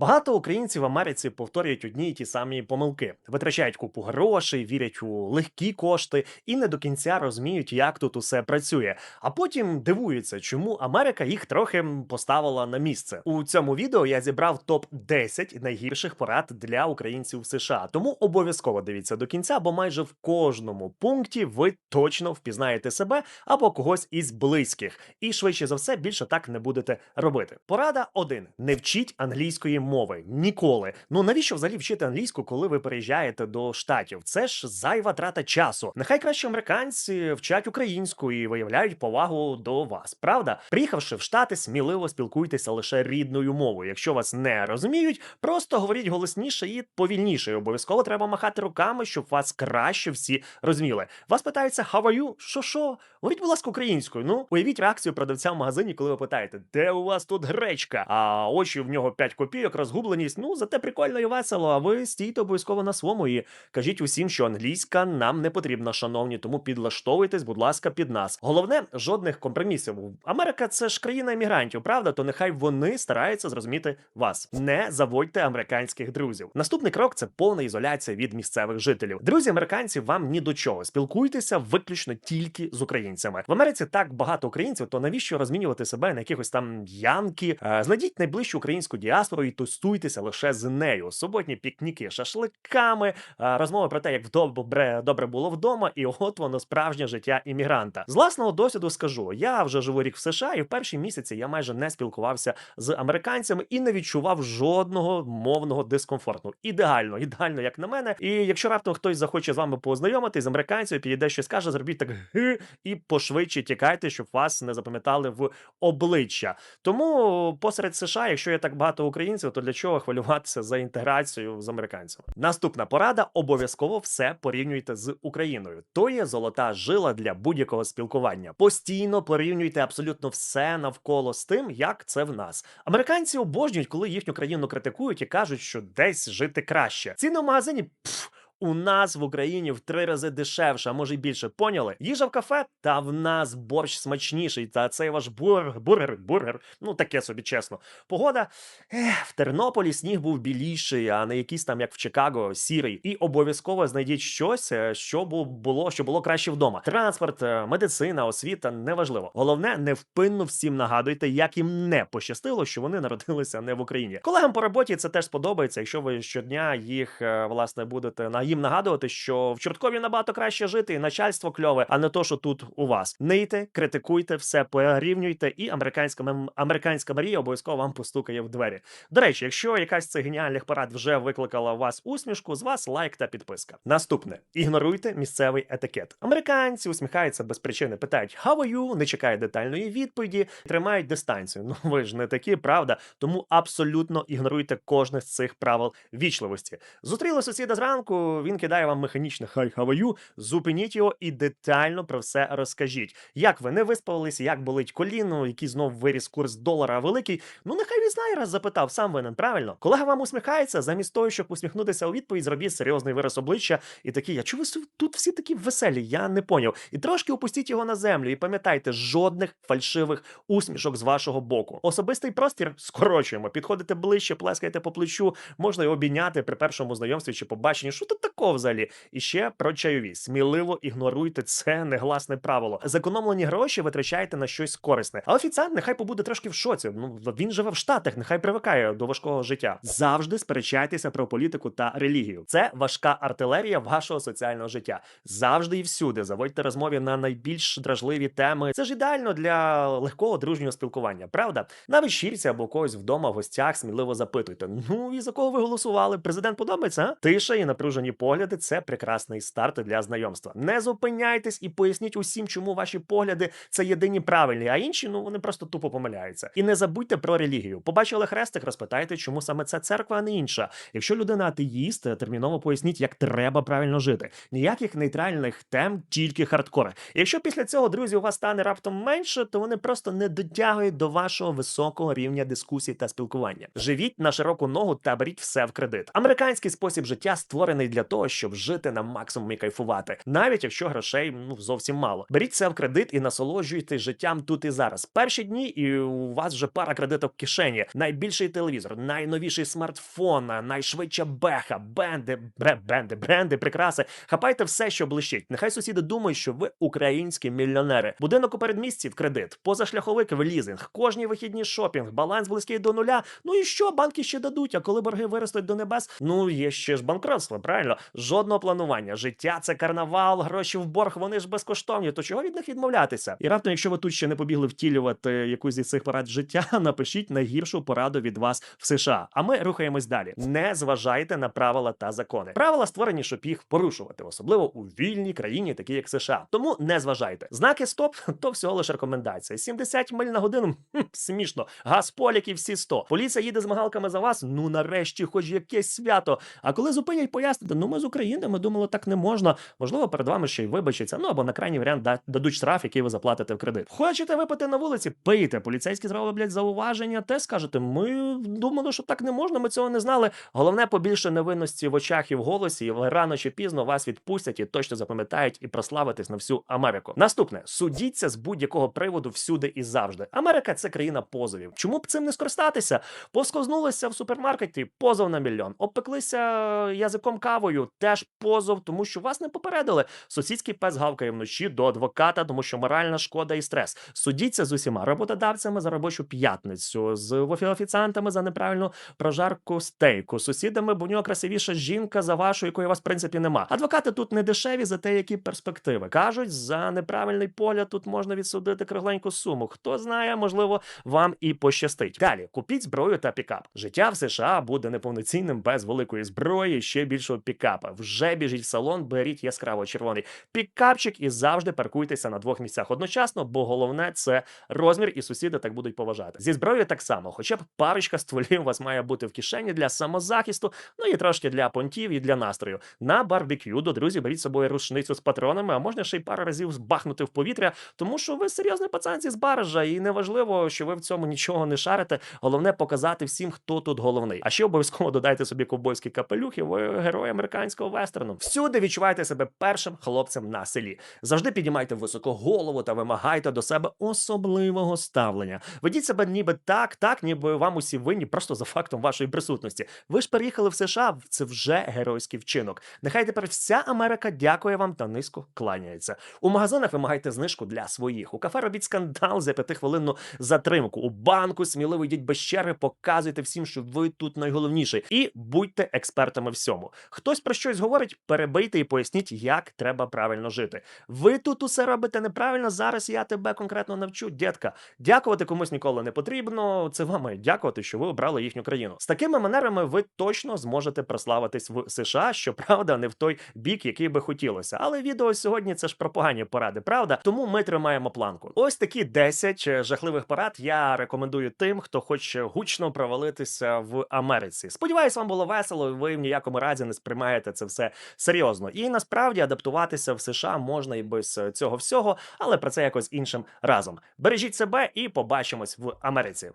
Багато українців в Америці повторюють одні й ті самі помилки, витрачають купу грошей, вірять у легкі кошти і не до кінця розуміють, як тут усе працює. А потім дивуються, чому Америка їх трохи поставила на місце. У цьому відео я зібрав топ 10 найгірших порад для українців в США. Тому обов'язково дивіться до кінця, бо майже в кожному пункті ви точно впізнаєте себе або когось із близьких, і швидше за все більше так не будете робити. Порада 1. не вчіть англійської мови ніколи. Ну навіщо взагалі вчити англійську, коли ви переїжджаєте до штатів? Це ж зайва трата часу. Нехай краще американці вчать українську і виявляють повагу до вас. Правда, приїхавши в штати, сміливо спілкуйтеся лише рідною мовою. Якщо вас не розуміють, просто говоріть голосніше і повільніше. Обов'язково треба махати руками, щоб вас краще всі розуміли. Вас питаються «How are you?» Що що? Говоріть, будь ласка, українською. Ну, уявіть реакцію продавця в магазині, коли ви питаєте, де у вас тут гречка? А очі в нього 5 копійок, розгубленість. Ну, зате прикольно і весело. А ви стійте обов'язково на своєму і кажіть усім, що англійська нам не потрібна, шановні, тому підлаштовуйтесь, будь ласка, під нас. Головне, жодних компромісів. Америка це ж країна емігрантів, правда? То нехай вони стараються зрозуміти вас. Не заводьте американських друзів. Наступний крок це повна ізоляція від місцевих жителів. Друзі, американці вам ні до чого. Спілкуйтеся виключно тільки з українцями. В Америці так багато українців, то навіщо розмінювати себе на якихось там янки? Е, Знайдіть найближчу українську діаспору і тестуйтеся лише з нею. Суботні пікніки шашликами, розмови про те, як добре добре було вдома, і от воно справжнє життя іммігранта. З власного досвіду скажу: я вже живу рік в США, і в перші місяці я майже не спілкувався з американцями і не відчував жодного мовного дискомфорту. Ідеально, ідеально, як на мене. І якщо раптом хтось захоче з вами познайомитись з американцем, підійде щось скаже, зробіть так ги і пошвидше тікайте, щоб вас не запам'ятали в обличчя. Тому посеред США, якщо є так багато українців, то для чого хвилюватися за інтеграцію з американцями? Наступна порада: обов'язково все порівнюйте з Україною. То є золота жила для будь-якого спілкування. Постійно порівнюйте абсолютно все навколо з тим, як це в нас. Американці обожнюють, коли їхню країну критикують і кажуть, що десь жити краще. Ціни в магазині. Пф, у нас в Україні в три рази дешевше, а може й більше. Поняли? Їжа в кафе, та в нас борщ смачніший. Та цей ваш бургер, бургер, бургер. Ну таке собі чесно. Погода ех, в Тернополі сніг був біліший, а не якийсь там, як в Чикаго, сірий. І обов'язково знайдіть щось, е, що було, що було краще вдома. Транспорт, е, медицина, освіта неважливо. Головне, невпинно всім нагадуйте, як їм не пощастило, що вони народилися не в Україні. Колегам по роботі це теж сподобається, якщо ви щодня їх е, власне будете на їм нагадувати, що в Чорткові набагато краще жити, і начальство кльове, а не то, що тут у вас. Нийте, критикуйте, все порівнюйте, і американська американська Марія обов'язково вам постукає в двері. До речі, якщо якась з цих геніальних порад вже викликала у вас усмішку, з вас лайк та підписка. Наступне ігноруйте місцевий етикет. Американці усміхаються без причини, питають «How are you?», не чекають детальної відповіді, тримають дистанцію. Ну ви ж не такі, правда? Тому абсолютно ігноруйте кожне з цих правил вічливості. Зустріли сусіда зранку, він кидає вам механічне хай хаваю, зупиніть його і детально про все розкажіть. Як ви не виспались, як болить коліно, який знов виріс курс долара великий. Ну нехай він знає, раз запитав, сам винен, правильно? Колега вам усміхається, замість того, щоб усміхнутися у відповідь, зробіть серйозний вираз обличчя і такий, ви су- тут всі такі веселі? Я не поняв. І трошки опустіть його на землю і пам'ятайте, жодних фальшивих усмішок з вашого боку. Особистий простір скорочуємо, підходите ближче, плескаєте по плечу, можна його обійняти при першому знайомстві чи побаченні. Що тут такого взагалі? І ще про чайові. Сміливо ігноруйте це негласне правило. Зекономлені гроші витрачайте на щось корисне. А офіціант нехай побуде трошки в шоці. Ну він живе в Штатах, нехай привикає до важкого життя. Завжди сперечайтеся про політику та релігію. Це важка артилерія вашого соціального життя. Завжди і всюди заводьте розмові на найбільш дражливі теми. Це ж ідеально для легкого дружнього спілкування, правда? На вечірці або когось вдома в гостях сміливо запитуйте: ну і за кого ви голосували? Президент подобається? А? Тиша і напружені погляди це прекрасний старт для знайомства. Не зупиняйтесь і поясніть усім, чому ваші погляди це єдині правильні, а інші ну вони просто тупо помиляються. І не забудьте про релігію. Побачили хрестик, розпитайте, чому саме це церква, а не інша. Якщо людина атеїст, терміново поясніть, як треба правильно жити. Ніяких нейтральних тем, тільки хардкори. Якщо після цього друзі у вас стане раптом менше, то вони просто не дотягують до вашого високого рівня дискусій та спілкування. Живіть на широку ногу та беріть все в кредит. Американський спосіб життя створений для для того, щоб жити на максимум і кайфувати, навіть якщо грошей ну зовсім мало. Беріть це в кредит і насолоджуйтесь життям тут і зараз. Перші дні, і у вас вже пара кредиток в кишені. Найбільший телевізор, найновіший смартфон, найшвидша беха, бенди, бре, бенди, бренди, прикраси. Хапайте все, що блищить. Нехай сусіди думають, що ви українські мільйонери. Будинок у передмісті в кредит, позашляховик в лізинг, кожні вихідні шопінг, баланс близький до нуля. Ну і що банки ще дадуть? А коли борги виростуть до небес, ну є ще ж банкротство, правильно? Жодного планування. Життя це карнавал, гроші в борг, вони ж безкоштовні. То чого від них відмовлятися? І раптом, якщо ви тут ще не побігли втілювати якусь із цих порад життя, напишіть найгіршу пораду від вас в США. А ми рухаємось далі. Не зважайте на правила та закони. Правила створені, щоб їх порушувати, особливо у вільній країні, такі як США. Тому не зважайте. Знаки стоп то всього лише рекомендація. 70 миль на годину хм, смішно. Газ всі 100. Поліція їде з мигалками за вас. Ну нарешті, хоч якесь свято. А коли зупинять, пояснити, ну ми з України, ми думали, так не можна. Можливо, перед вами ще й вибачиться. Ну або на крайній варіант дадуть штраф, який ви заплатите в кредит. Хочете випити на вулиці? Пийте. Поліцейські зроблять зауваження. Те скажете, ми думали, що так не можна. Ми цього не знали. Головне побільше невинності в очах і в голосі, і рано чи пізно вас відпустять і точно запам'ятають і прославитись на всю Америку. Наступне судіться з будь-якого приводу всюди і завжди. Америка це країна позовів. Чому б цим не скористатися? Посковзнулися в супермаркеті, позов на мільйон. Обпеклися язиком кавою, теж позов, тому що вас не попередили. Сусідський пес гавкає вночі до адвоката, тому що моральна шкода і стрес. Судіться з усіма роботодавцями за робочу п'ятницю, з офіціантами за неправильну прожарку стейку, сусідами, бо в нього красивіша жінка за вашу, якої у вас в принципі нема. Адвокати тут не дешеві за те, які перспективи. кажуть, за неправильний погляд тут можна відсудити кругленьку суму. Хто знає, можливо, вам і пощастить. Далі купіть зброю та пікап. Життя в США буде неповноцінним без великої зброї, ще більшого пікапа. Вже біжіть в салон, беріть яскраво червоний пікапчик і завжди паркуйтеся на двох місцях одночасно, бо головне це розмір, і сусіди так будуть поважати. Зі зброєю так само, хоча б парочка стволів у вас має бути в кишені для самозахисту, ну і трошки для понтів і для настрою. На барбекю до друзів беріть з собою рушницю з патронами, а можна ще й пару разів збахнути в повітря, тому що ви серйозний пацанці з баража, і неважливо, що ви в цьому нічого не шарите. Головне показати всім, хто тут головний. А ще обов'язково додайте собі ковбойські капелюхи, ви герой американського вестерну. Всюди відчувайте себе першим хлопцем на селі. Завжди піднімайте високо голову та вимагайте до себе особливого ставлення. Ведіть себе ніби так, так, ніби вам усі винні просто за фактом вашої присутності. Ви ж переїхали в США, це вже геройський вчинок. Нехай тепер вся Америка дякує вам та низько кланяється. У магазинах вимагайте знижку для своїх. У кафе робіть скандал за п'ятихвилинну затримку. У банку сміливо йдіть без черги, показуйте всім, що ви тут найголовніший. І будьте експертами всьому. Хтось про щось говорить, перебийте і поясніть, як треба правильно жити. Ви тут усе робите неправильно. Зараз я тебе конкретно навчу, дітка. Дякувати комусь ніколи не потрібно. Це вам мають дякувати, що ви обрали їхню країну. З такими манерами ви точно зможете прославитись в США, щоправда, не в той бік, який би хотілося. Але відео сьогодні це ж про погані поради, правда? Тому ми тримаємо планку. Ось такі 10 е, жахливих порад я рекомендую тим, хто хоче гучно провалитися в Америці. Сподіваюсь, вам було весело. Ви в ніякому разі не сприймаєте це все серйозно. І насправді адаптуватися в США можна і без е, цього всього, але про це якось іншим разом. Бережіть себе і побачимось в Америці.